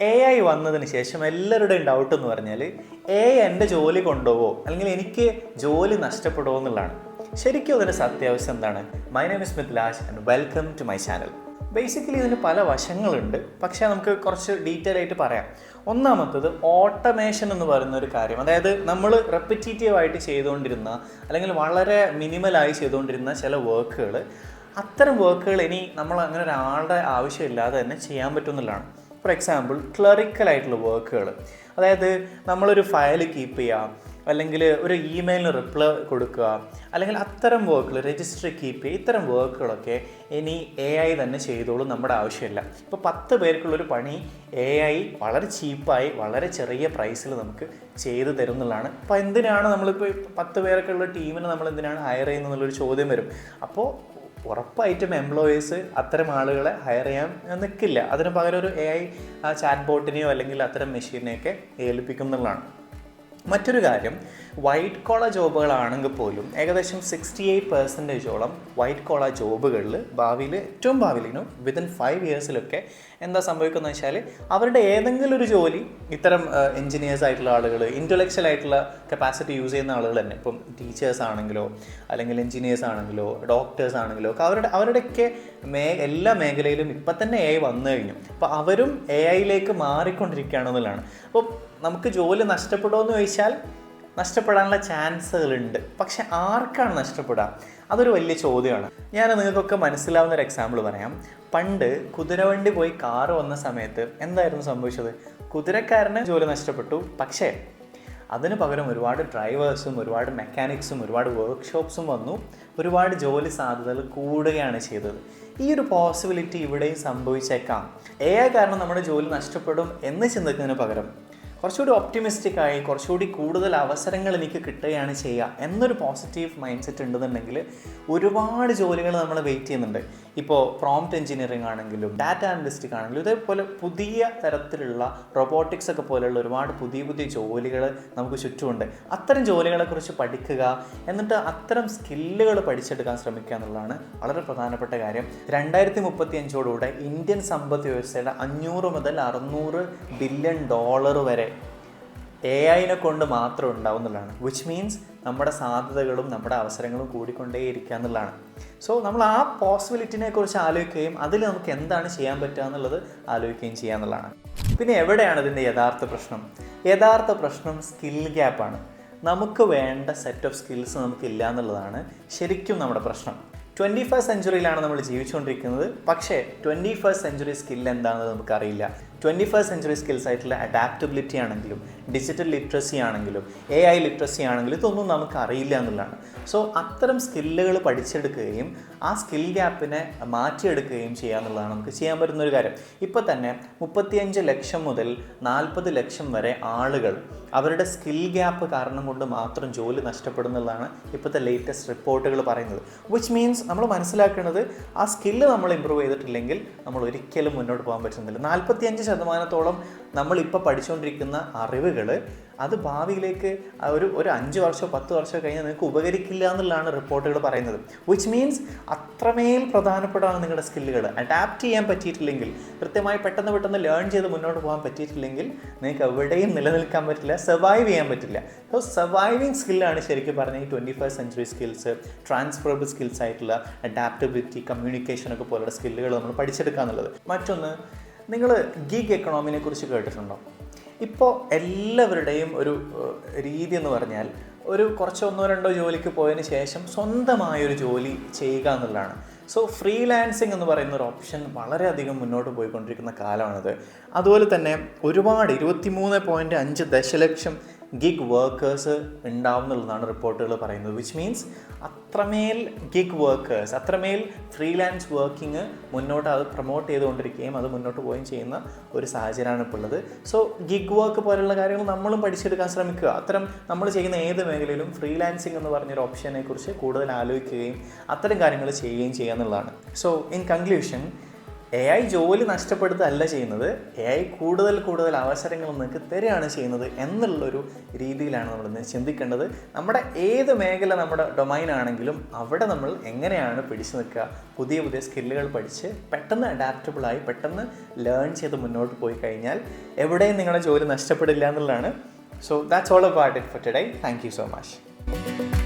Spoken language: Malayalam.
എ ഐ വന്നതിന് ശേഷം എല്ലാവരുടെയും ഡൗട്ട് എന്ന് പറഞ്ഞാൽ എ ഐ എന്റെ ജോലി കൊണ്ടുപോവോ? അല്ലെങ്കിൽ എനിക്ക് ജോലി നഷ്ടപ്പെടുമോ എന്നുള്ളതാണ്. ശരിക്കും അതിന്റെ സത്യാവശ്യം എന്താണ്? My name is Mithlash and welcome to my channel basically ഇതിന് പല വശങ്ങളുണ്ട്. പക്ഷേ നമുക്ക് കുറച്ച് ഡീറ്റെയിൽ ആയിട്ട് പറയാം. ഒന്നാമത്തത് ഓട്ടോമേഷൻ എന്ന് പറയുന്ന ഒരു കാര്യം. അതായത് നമ്മൾ റെപ്പിറ്റേറ്റീവ് ആയിട്ട് ചെയ്തുകൊണ്ടിരുന്ന അല്ലെങ്കിൽ വളരെ മിനിമലായി ചെയ്തുകൊണ്ടിരുന്ന ചില വർക്കുകൾ അത്തരം വർക്കുകൾ ഇനി നമ്മൾ അങ്ങനെ ഒരാളുടെ ആവശ്യമില്ലാതെ തന്നെ ചെയ്യാൻ പറ്റുമെന്നുള്ളതാണ് ഫോർ എക്സാമ്പിൾ ക്ലറിക്കൽ ആയിട്ടുള്ള വർക്കുകൾ അതായത് നമ്മളൊരു ഫയൽ കീപ്പ് ചെയ്യാം അല്ലെങ്കിൽ ഒരു ഇമെയിലിന് റിപ്ലൈ കൊടുക്കുക അല്ലെങ്കിൽ അത്തരം വർക്കുകൾ രജിസ്റ്റർ കീപ്പ് ചെയ്യുക ഇത്തരം വർക്കുകളൊക്കെ ഇനി എ ഐ തന്നെ ചെയ്തോളും നമ്മുടെ ആവശ്യമില്ല. ഇപ്പോൾ പത്ത് പേർക്കുള്ളൊരു പണി എ ഐ വളരെ ചീപ്പായി വളരെ ചെറിയ പ്രൈസിൽ നമുക്ക് ചെയ്തു എന്നുള്ളതാണ് അപ്പോൾ എന്തിനാണ് നമ്മളിപ്പോൾ പത്ത് പേരൊക്കെ ഉള്ള ടീമിനെ നമ്മൾ എന്തിനാണ് ഹയർ ചെയ്യുന്നത് എന്നുള്ളൊരു ചോദ്യം വരും. അപ്പോൾ ഉറപ്പായിട്ടും എംപ്ലോയീസ് അത്തരം ആളുകളെ ഹയർ ചെയ്യാൻ നിൽക്കില്ല അതിന് പകരം ഒരു എ ഐ ചാറ്റ് ബോട്ടിനെയോ അല്ലെങ്കിൽ അത്തരം മെഷീനെയൊക്കെ ഏൽപ്പിക്കും എന്നുള്ളതാണ്. മറ്റൊരു കാര്യം വൈറ്റ് കോളർ ജോബുകളാണെങ്കിൽ പോലും ഏകദേശം സിക്സ്റ്റി എയ്റ്റ് പെർസെന്റേജോളം വൈറ്റ് കോളർ ജോബുകളിൽ ഭാവിയിൽ ഏറ്റവും ഭാവിയിലും വിതിൻ ഫൈവ് ഇയേഴ്സിലൊക്കെ എന്താ സംഭവിക്കുന്നത് വെച്ചാൽ അവരുടെ ഏതെങ്കിലും ഒരു ജോലി ഇത്തരം എൻജിനീയേഴ്സ് ആയിട്ടുള്ള ആളുകൾ ഇന്റലക്ച്വൽ ആയിട്ടുള്ള കപ്പാസിറ്റി യൂസ് ചെയ്യുന്ന ആളുകൾ തന്നെ. ഇപ്പം ടീച്ചേഴ്സ് ആണെങ്കിലോ അല്ലെങ്കിൽ എൻജിനീയേഴ്സ് ആണെങ്കിലോ ഡോക്ടേഴ്സ് ആണെങ്കിലോ ഒക്കെ അവരുടെ അവരുടെയൊക്കെ മേ എല്ലാ മേഖലയിലും ഇപ്പം തന്നെ എ ഐ വന്നു കഴിഞ്ഞു. അപ്പോൾ അവരും എ ഐയിലേക്ക് മാറിക്കൊണ്ടിരിക്കുകയാണെന്നുള്ളതാണ് അപ്പോൾ നമുക്ക് ജോലി നഷ്ടപ്പെടുമോ ചോദിച്ചാൽ നഷ്ടപ്പെടാനുള്ള ചാൻസുകളുണ്ട്. പക്ഷെ ആർക്കാണ് നഷ്ടപ്പെടുക അതൊരു വലിയ ചോദ്യമാണ്. ഞാൻ നിങ്ങൾക്കൊക്കെ മനസ്സിലാവുന്ന ഒരു എക്സാമ്പിൾ പറയാം. പണ്ട് കുതിരവണ്ടി പോയി കാറ് വന്ന സമയത്ത് എന്തായിരുന്നു സംഭവിച്ചത്? കുതിരക്കാരന് ജോലി നഷ്ടപ്പെട്ടു. പക്ഷേ അതിന് പകരം ഒരുപാട് ഡ്രൈവേഴ്സും ഒരുപാട് മെക്കാനിക്സും ഒരുപാട് വർക്ക്ഷോപ്സും വന്നു. ഒരുപാട് ജോലി സാധ്യതകൾ കൂടുകയാണ് ചെയ്തത്. ഈ ഒരു പോസിബിലിറ്റി ഇവിടെയും സംഭവിച്ചേക്കാം. ഏ കാരണം നമ്മുടെ ജോലി നഷ്ടപ്പെടും എന്ന് ചിന്തിക്കുന്നതിന് പകരം കുറച്ചുകൂടി ഒപ്റ്റിമിസ്റ്റിക് ആയി കുറച്ചുകൂടി കൂടുതൽ അവസരങ്ങൾ എനിക്ക് കിട്ടുകയാണ് ചെയ്യുക എന്നൊരു പോസിറ്റീവ് മൈൻഡ് സെറ്റ് ഉണ്ടെന്നുണ്ടെങ്കിൽ ഒരുപാട് ജോലികൾ നമ്മൾ വെയിറ്റ് ചെയ്യുന്നുണ്ട്. ഇപ്പോൾ പ്രോംപ്റ്റ് എഞ്ചിനീയറിംഗ് ആണെങ്കിലും ഡാറ്റ അനലിസ്റ്റിക് ആണെങ്കിലും ഇതേപോലെ പുതിയ തരത്തിലുള്ള റൊബോട്ടിക്സ് ഒക്കെ പോലെയുള്ള ഒരുപാട് പുതിയ പുതിയ ജോലികൾ നമുക്ക് ചുറ്റുമുണ്ട്. അത്തരം ജോലികളെക്കുറിച്ച് പഠിക്കുക എന്നിട്ട് അത്തരം സ്കില്ലുകൾ പഠിച്ചെടുക്കാൻ ശ്രമിക്കുക എന്നുള്ളതാണ് വളരെ പ്രധാനപ്പെട്ട കാര്യം. രണ്ടായിരത്തി മുപ്പത്തി അഞ്ചോടുകൂടെ ഇന്ത്യൻ സമ്പദ് വ്യവസ്ഥയുടെ അഞ്ഞൂറ് മുതൽ അറുന്നൂറ് ബില്യൺ ഡോളർ വരെ എ ഐനെ കൊണ്ട് മാത്രം ഉണ്ടാവും ഉണ്ടാവുന്നതാണ് വിച്ച് മീൻസ് നമ്മുടെ സാധ്യതകളും നമ്മുടെ അവസരങ്ങളും കൂടിക്കൊണ്ടേയിരിക്കുക എന്നുള്ളതാണ്. സോ നമ്മൾ ആ പോസിബിലിറ്റിനെ കുറിച്ച് ആലോചിക്കുകയും അതിൽ നമുക്ക് എന്താണ് ചെയ്യാൻ പറ്റുക എന്നുള്ളത് ആലോചിക്കുകയും ചെയ്യുക എന്നുള്ളതാണ്. പിന്നെ എവിടെയാണ് ഇതിന്റെ യഥാർത്ഥ പ്രശ്നം? യഥാർത്ഥ പ്രശ്നം സ്കിൽ ഗ്യാപ്പാണ് നമുക്ക് വേണ്ട സെറ്റ് ഓഫ് സ്കിൽസ് നമുക്കില്ല എന്നുള്ളതാണ് ശരിക്കും നമ്മുടെ പ്രശ്നം. ട്വന്റി ഫസ്റ്റ് സെഞ്ചുറിയിലാണ് നമ്മൾ ജീവിച്ചുകൊണ്ടിരിക്കുന്നത്. പക്ഷേ ട്വന്റി ഫസ്റ്റ് സെഞ്ചുറി സ്കിൽ എന്താണെന്ന് നമുക്കറിയില്ല. ട്വന്റി ഫസ്റ്റ് സെഞ്ചുറി സ്കിൽസ് ആയിട്ടുള്ള അഡാപ്റ്റബിലിറ്റി ആണെങ്കിലും ഡിജിറ്റൽ ലിറ്ററസി ആണെങ്കിലും എ ഐ ലിറ്ററസി ആണെങ്കിലും ഇതൊന്നും നമുക്ക് അറിയില്ല എന്നുള്ളതാണ്. സോ അത്തരം സ്കില്ലുകൾ പഠിച്ചെടുക്കുകയും ആ സ്കിൽ ഗ്യാപ്പിനെ മാറ്റിയെടുക്കുകയും ചെയ്യുക എന്നുള്ളതാണ് നമുക്ക് ചെയ്യാൻ പറ്റുന്ന ഒരു കാര്യം. ഇപ്പോൾ തന്നെ മുപ്പത്തിയഞ്ച് ലക്ഷം മുതൽ നാൽപ്പത് ലക്ഷം വരെ ആളുകൾ അവരുടെ സ്കിൽ ഗ്യാപ്പ് കാരണം കൊണ്ട് മാത്രം ജോലി നഷ്ടപ്പെടുന്നതാണ് ഇപ്പോഴത്തെ ലേറ്റസ്റ്റ് റിപ്പോർട്ടുകൾ പറയുന്നത്. വിച്ച് മീൻസ് നമ്മൾ മനസ്സിലാക്കുന്നത് ആ സ്കില്ല് നമ്മൾ ഇമ്പ്രൂവ് ചെയ്തിട്ടില്ലെങ്കിൽ നമ്മൾ ഒരിക്കലും മുന്നോട്ട് പോകാൻ പറ്റുന്നില്ല. നാൽപ്പത്തിയഞ്ച് ശതമാനത്തോളം നമ്മളിപ്പോൾ പഠിച്ചുകൊണ്ടിരിക്കുന്ന അറിവുകൾ അത് ഭാവിയിലേക്ക് ഒരു ഒരു അഞ്ച് വർഷമോ പത്ത് വർഷമോ കഴിഞ്ഞാൽ നിങ്ങൾക്ക് ഉപകരിക്കില്ല എന്നുള്ളതാണ് റിപ്പോർട്ടുകൾ പറയുന്നത്. വിച്ച് മീൻസ് അത്രമേൽ പ്രധാനപ്പെട്ടാണ് നിങ്ങളുടെ സ്കില്ലുകൾ. അഡാപ്റ്റ് ചെയ്യാൻ പറ്റിയിട്ടില്ലെങ്കിൽ കൃത്യമായി പെട്ടെന്ന് പെട്ടെന്ന് ലേൺ ചെയ്ത് മുന്നോട്ട് പോകാൻ പറ്റിയിട്ടില്ലെങ്കിൽ നിങ്ങൾക്ക് എവിടെയും നിലനിൽക്കാൻ പറ്റില്ല സർവൈവ് ചെയ്യാൻ പറ്റില്ല. സോ സർവൈവിങ് സ്കില്ലാണ് ശരിക്കും പറഞ്ഞാൽ ഈ twenty first century skills transferable skills ആയിട്ടുള്ള അഡാപ്റ്റബിലിറ്റി കമ്മ്യൂണിക്കേഷൻ ഒക്കെ പോലുള്ള സ്കില്ലുകൾ നമ്മൾ പഠിച്ചെടുക്കുക എന്നുള്ളത് മറ്റൊന്ന് നിങ്ങൾ ഗിഗ് എക്കണോമിനെ കുറിച്ച് കേട്ടിട്ടുണ്ടോ? ഇപ്പോൾ എല്ലാവരുടെയും ഒരു രീതി എന്ന് പറഞ്ഞാൽ ഒരു കുറച്ചൊന്നോ രണ്ടോ ജോലിക്ക് പോയതിന് ശേഷം സ്വന്തമായൊരു ജോലി ചെയ്യുക എന്നുള്ളതാണ്. സോ ഫ്രീലാൻസിങ് എന്ന് പറയുന്ന ഒരു ഓപ്ഷൻ വളരെയധികം മുന്നോട്ട് പോയിക്കൊണ്ടിരിക്കുന്ന കാലമാണിത്. അതുപോലെ തന്നെ ഒരുപാട് ഇരുപത്തിമൂന്ന് പോയിന്റ് അഞ്ച് ദശലക്ഷം ഗിഗ് വർക്കേഴ്സ് ഉണ്ടാവും എന്നുള്ളതാണ് റിപ്പോർട്ടുകൾ പറയുന്നത് വിച്ച് മീൻസ് അത്രമേൽ ഗിഗ് വർക്കേഴ്സ് അത്രമേൽ ഫ്രീലാൻസ് വർക്കിംഗ് മുന്നോട്ട് അത് പ്രൊമോട്ട് ചെയ്തുകൊണ്ടിരിക്കുകയും അത് മുന്നോട്ട് പോവുകയും ചെയ്യുന്ന ഒരു സാഹചര്യമാണ് ഇപ്പോൾ ഉള്ളത്. സോ ഗിഗ് വർക്ക് പോലുള്ള കാര്യങ്ങൾ നമ്മളും പഠിച്ചെടുക്കാൻ ശ്രമിക്കുക. അത്തരം നമ്മൾ ചെയ്യുന്ന ഏത് മേഖലയിലും ഫ്രീലാൻസിങ് എന്ന് പറഞ്ഞൊരു ഓപ്ഷനെ കുറിച്ച് കൂടുതൽ ആലോചിക്കുകയും അത്തരം കാര്യങ്ങൾ ചെയ്യുകയും ചെയ്യുക എന്നുള്ളതാണ്. So in conclusion A I ജോലി നഷ്ടപ്പെടുത്തുകയല്ല ചെയ്യുന്നത്. എ ഐ കൂടുതൽ കൂടുതൽ അവസരങ്ങൾ നിങ്ങൾക്ക് തരികയാണ് ചെയ്യുന്നത് എന്നുള്ളൊരു രീതിയിലാണ് നമ്മൾ ചിന്തിക്കേണ്ടത്. നമ്മുടെ ഏത് മേഖല നമ്മുടെ ഡൊമൈൻ ആണെങ്കിലും അവിടെ നമ്മൾ എങ്ങനെയാണ് പിടിച്ചു നിൽക്കുക പുതിയ പുതിയ സ്കില്ലുകൾ പഠിച്ച് പെട്ടെന്ന് അഡാപ്റ്റബിളായി പെട്ടെന്ന് ലേൺ ചെയ്ത് മുന്നോട്ട് പോയി കഴിഞ്ഞാൽ എവിടെയും നിങ്ങളുടെ ജോലി നഷ്ടപ്പെടില്ല എന്നുള്ളതാണ്. So that's all about it for today thank you so much